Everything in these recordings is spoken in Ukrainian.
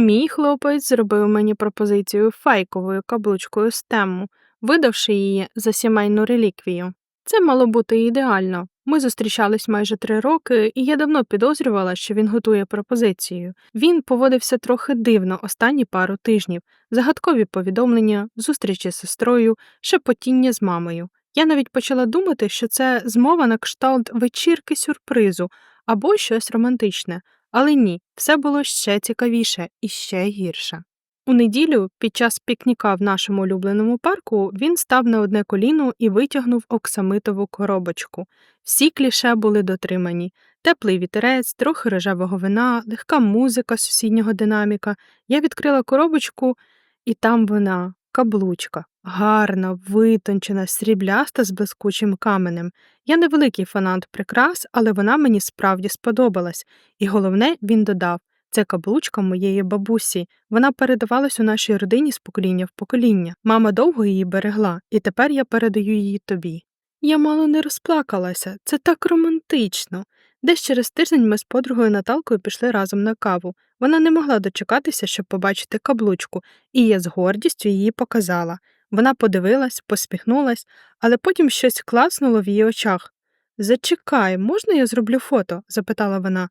Мій хлопець зробив мені пропозицію фейковою каблучкою з тему, видавши її за сімейну реліквію. Це мало бути ідеально. Ми зустрічались майже три роки, і я давно підозрювала, що він готує пропозицію. Він поводився трохи дивно останні пару тижнів, загадкові повідомлення, зустрічі з сестрою, шепотіння з мамою. Я навіть почала думати, що це змова на кшталт вечірки сюрпризу або щось романтичне, але ні, все було ще цікавіше і ще гірше. У неділю, під час пікніка в нашому улюбленому парку, він став на одне коліно і витягнув оксамитову коробочку. Всі кліше були дотримані: теплий вітерець, трохи рожевого вина, легка музика сусіднього динаміка. Я відкрила коробочку, і там вона, каблучка, гарна, витончена, срібляста з блискучим каменем. Я не великий фанат прикрас, але вона мені справді сподобалась, і головне, він додав. Це каблучка моєї бабусі. Вона передавалась у нашій родині з покоління в покоління. Мама довго її берегла, і тепер я передаю її тобі. Я мало не розплакалася, це так романтично. Десь через тиждень ми з подругою Наталкою пішли разом на каву. Вона не могла дочекатися, щоб побачити каблучку, і я з гордістю її показала. Вона подивилась, посміхнулась, але потім щось класнуло в її очах. Зачекай, можна я зроблю фото? запитала вона.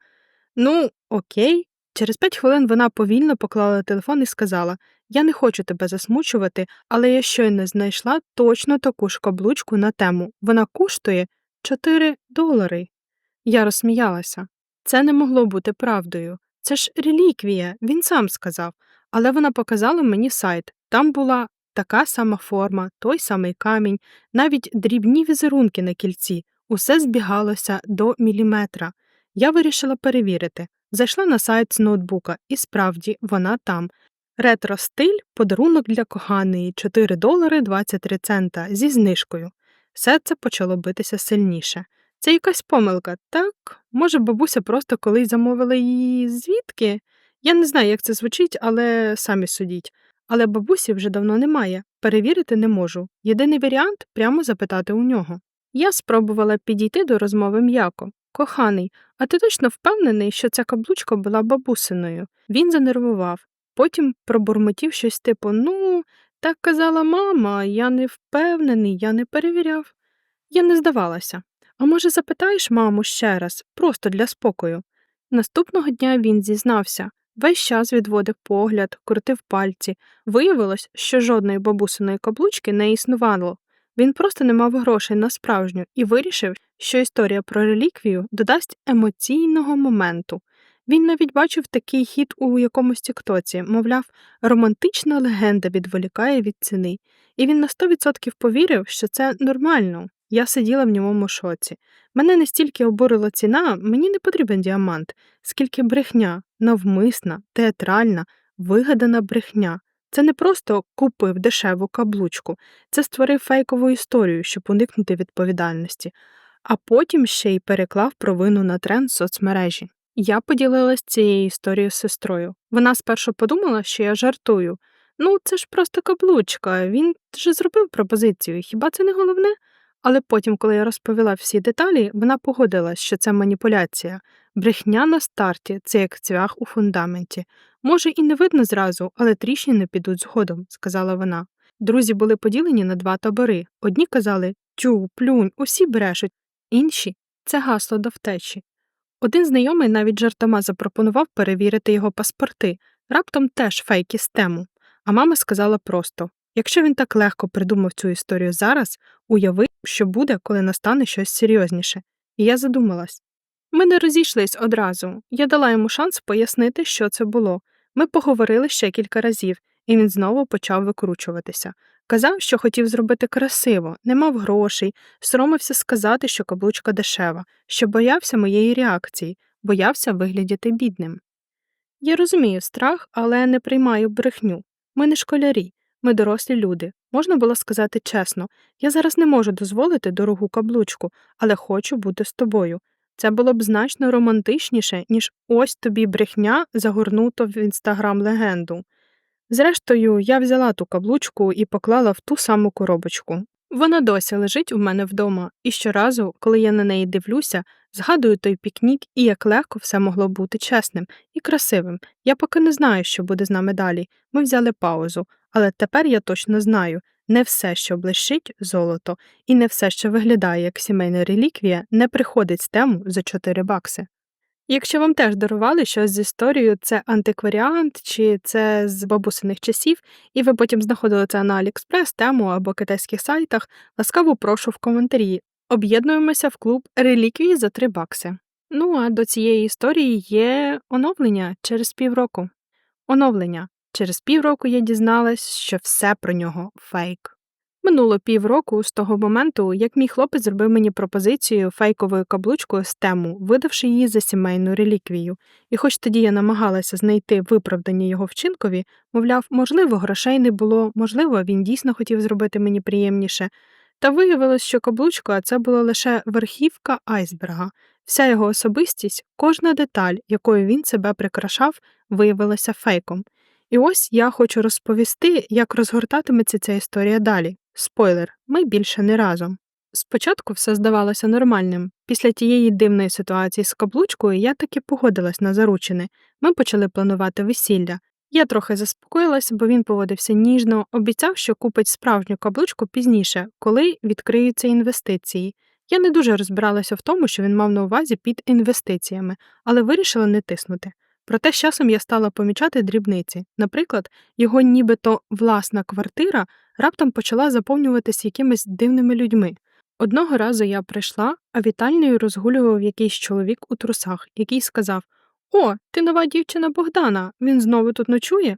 Ну, окей. Через п'ять хвилин вона повільно поклала телефон і сказала Я не хочу тебе засмучувати, але я щойно знайшла точно таку ж каблучку на тему. Вона коштує 4 долари. Я розсміялася. Це не могло бути правдою. Це ж реліквія, він сам сказав. Але вона показала мені сайт. Там була така сама форма, той самий камінь, навіть дрібні візерунки на кільці, усе збігалося до міліметра. Я вирішила перевірити. Зайшла на сайт з ноутбука, і справді вона там. Ретро стиль, подарунок для коханої 4 долари 23 цента зі знижкою. Серце почало битися сильніше. Це якась помилка, так? Може, бабуся просто колись замовила її звідки? Я не знаю, як це звучить, але самі судіть. Але бабусі вже давно немає, перевірити не можу. Єдиний варіант прямо запитати у нього. Я спробувала підійти до розмови м'яко. Коханий, а ти точно впевнений, що ця каблучка була бабусиною? Він занервував, потім пробурмотів щось типу Ну, так казала мама, я не впевнений, я не перевіряв. Я не здавалася. А може, запитаєш маму ще раз, просто для спокою. Наступного дня він зізнався, весь час відводив погляд, крутив пальці. Виявилось, що жодної бабусиної каблучки не існувало. Він просто не мав грошей на справжню і вирішив, що історія про реліквію додасть емоційного моменту. Він навіть бачив такий хід у якомусь тіктоці, мовляв, романтична легенда відволікає від ціни, і він на 100% повірив, що це нормально. Я сиділа в ньому шоці. Мене не стільки обурила ціна, мені не потрібен діамант, скільки брехня, навмисна, театральна, вигадана брехня. Це не просто купив дешеву каблучку, це створив фейкову історію, щоб уникнути відповідальності, а потім ще й переклав провину на тренд соцмережі. Я поділилась цією історією з сестрою. Вона спершу подумала, що я жартую. Ну, це ж просто каблучка, він же зробив пропозицію, хіба це не головне? Але потім, коли я розповіла всі деталі, вона погодилась, що це маніпуляція, брехня на старті це як цвях у фундаменті. Може, і не видно зразу, але тріщини підуть згодом, сказала вона. Друзі були поділені на два табори. Одні казали Тю, плюнь, усі брешуть, інші це гасло до втечі. Один знайомий навіть жартома запропонував перевірити його паспорти, раптом теж фейки з тему. А мама сказала просто якщо він так легко придумав цю історію зараз, уяви, що буде, коли настане щось серйозніше. І я задумалась. Ми не розійшлись одразу. Я дала йому шанс пояснити, що це було. Ми поговорили ще кілька разів, і він знову почав викручуватися. Казав, що хотів зробити красиво, не мав грошей, соромився сказати, що каблучка дешева, що боявся моєї реакції, боявся виглядіти бідним. Я розумію страх, але не приймаю брехню. Ми не школярі, ми дорослі люди. Можна було сказати чесно, я зараз не можу дозволити дорогу каблучку, але хочу бути з тобою. Це було б значно романтичніше, ніж ось тобі брехня загорнуто в інстаграм легенду. Зрештою, я взяла ту каблучку і поклала в ту саму коробочку. Вона досі лежить у мене вдома, і щоразу, коли я на неї дивлюся, Згадую той пікнік і як легко все могло бути чесним і красивим. Я поки не знаю, що буде з нами далі. Ми взяли паузу, але тепер я точно знаю не все, що блищить золото, і не все, що виглядає як сімейна реліквія, не приходить з тему за 4 бакси. Якщо вам теж дарували щось з історією, це антикваріант чи це з бабусиних часів, і ви потім знаходили це на Аліекспрес, тему або китайських сайтах, ласкаво прошу в коментарі. Об'єднуємося в клуб реліквії за 3 бакси. Ну а до цієї історії є оновлення через півроку. Оновлення. Через півроку я дізналась, що все про нього фейк. Минуло півроку з того моменту, як мій хлопець зробив мені пропозицію фейковою каблучкою з тему, видавши її за сімейну реліквію, і хоч тоді я намагалася знайти виправдання його вчинкові, мовляв, можливо, грошей не було, можливо, він дійсно хотів зробити мені приємніше. Та виявилось, що каблучка це була лише верхівка айсберга, вся його особистість, кожна деталь, якою він себе прикрашав, виявилася фейком. І ось я хочу розповісти, як розгортатиметься ця історія далі. Спойлер, ми більше не разом. Спочатку все здавалося нормальним. Після тієї дивної ситуації з каблучкою я таки погодилась на заручини. Ми почали планувати весілля. Я трохи заспокоїлась, бо він поводився ніжно, обіцяв, що купить справжню каблучку пізніше, коли відкриються інвестиції. Я не дуже розбиралася в тому, що він мав на увазі під інвестиціями, але вирішила не тиснути. Проте з часом я стала помічати дрібниці. Наприклад, його нібито власна квартира раптом почала заповнюватися якимись дивними людьми. Одного разу я прийшла, а вітальною розгулював якийсь чоловік у трусах, який сказав О, ти нова дівчина Богдана, він знову тут ночує?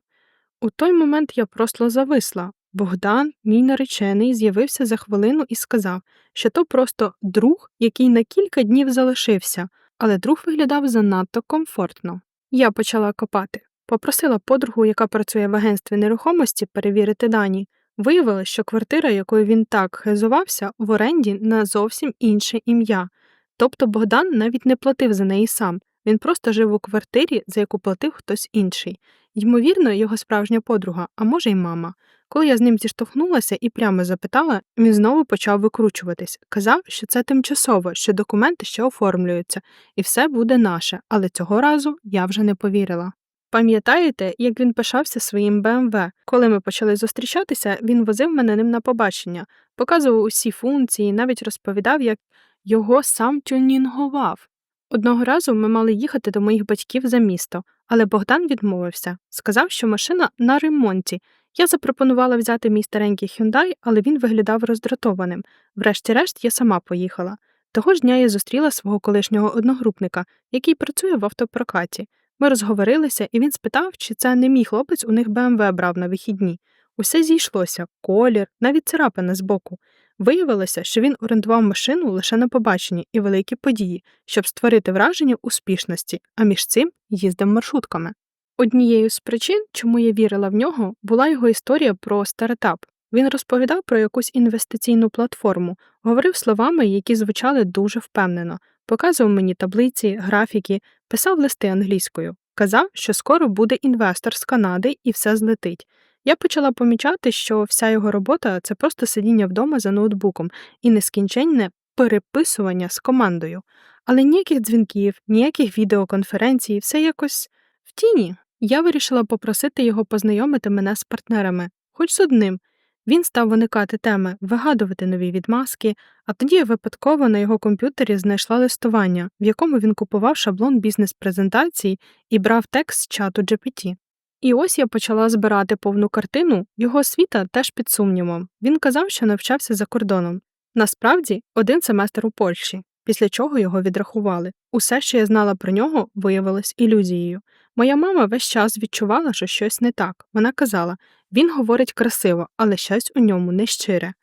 У той момент я просто зависла. Богдан, мій наречений, з'явився за хвилину і сказав, що то просто друг, який на кілька днів залишився, але друг виглядав занадто комфортно. Я почала копати. Попросила подругу, яка працює в агентстві нерухомості, перевірити дані. Виявилось, що квартира, якою він так хизувався, в оренді на зовсім інше ім'я. Тобто Богдан навіть не платив за неї сам, він просто жив у квартирі, за яку платив хтось інший. Ймовірно, його справжня подруга, а може, й мама. Коли я з ним зіштовхнулася і прямо запитала, він знову почав викручуватись. Казав, що це тимчасово, що документи ще оформлюються, і все буде наше, але цього разу я вже не повірила. Пам'ятаєте, як він пишався своїм БМВ? Коли ми почали зустрічатися, він возив мене ним на побачення, показував усі функції, навіть розповідав, як його сам тюнінгував. Одного разу ми мали їхати до моїх батьків за місто, але Богдан відмовився, сказав, що машина на ремонті. Я запропонувала взяти мій старенький Hyundai, але він виглядав роздратованим. Врешті-решт я сама поїхала. Того ж дня я зустріла свого колишнього одногрупника, який працює в автопрокаті. Ми розговорилися, і він спитав, чи це не мій хлопець у них БМВ брав на вихідні. Усе зійшлося колір, навіть царапина збоку. Виявилося, що він орендував машину лише на побаченні і великі події, щоб створити враження успішності, а між цим їздив маршрутками. Однією з причин, чому я вірила в нього, була його історія про стартап. Він розповідав про якусь інвестиційну платформу, говорив словами, які звучали дуже впевнено, показував мені таблиці, графіки, писав листи англійською, казав, що скоро буде інвестор з Канади і все злетить. Я почала помічати, що вся його робота це просто сидіння вдома за ноутбуком і нескінченне переписування з командою, але ніяких дзвінків, ніяких відеоконференцій, все якось в тіні. Я вирішила попросити його познайомити мене з партнерами, хоч з одним. Він став виникати теми, вигадувати нові відмазки, а тоді я випадково на його комп'ютері знайшла листування, в якому він купував шаблон бізнес-презентацій і брав текст з чату GPT. І ось я почала збирати повну картину, його освіта теж під сумнівом. Він казав, що навчався за кордоном. Насправді, один семестр у Польщі, після чого його відрахували. Усе, що я знала про нього, виявилось ілюзією. Моя мама весь час відчувала, що щось не так. Вона казала він говорить красиво, але щось у ньому нещире.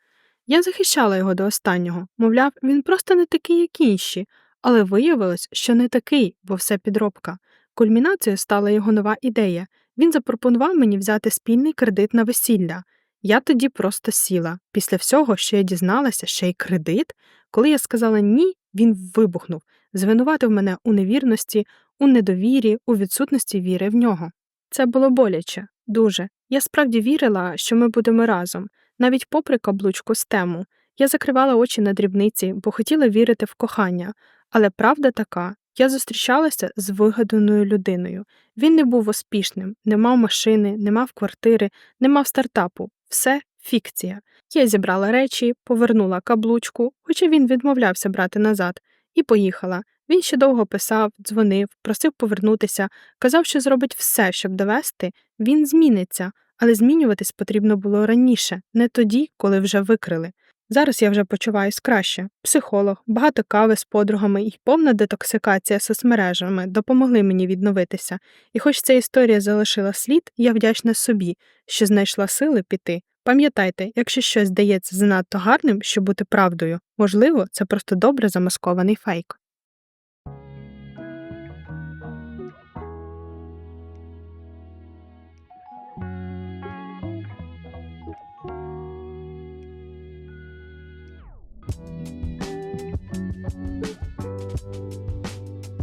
Я захищала його до останнього, мовляв, він просто не такий, як інші, але виявилось, що не такий, бо все підробка. Кульмінацією стала його нова ідея. Він запропонував мені взяти спільний кредит на весілля. Я тоді просто сіла. Після всього, що я дізналася, ще й кредит. Коли я сказала ні, він вибухнув, звинуватив мене у невірності, у недовірі, у відсутності віри в нього. Це було боляче, дуже. Я справді вірила, що ми будемо разом, навіть попри каблучку з тему. Я закривала очі на дрібниці, бо хотіла вірити в кохання, Але правда така: я зустрічалася з вигаданою людиною. Він не був успішним, не мав машини, не мав квартири, не мав стартапу. Все фікція. Я зібрала речі, повернула каблучку, хоча він відмовлявся брати назад, і поїхала. Він ще довго писав, дзвонив, просив повернутися, казав, що зробить все, щоб довести, він зміниться, але змінюватись потрібно було раніше, не тоді, коли вже викрили. Зараз я вже почуваюсь краще. Психолог, багато кави з подругами і повна детоксикація соцмережами допомогли мені відновитися. І хоч ця історія залишила слід, я вдячна собі, що знайшла сили піти. Пам'ятайте, якщо щось здається занадто гарним, щоб бути правдою, можливо, це просто добре замаскований фейк.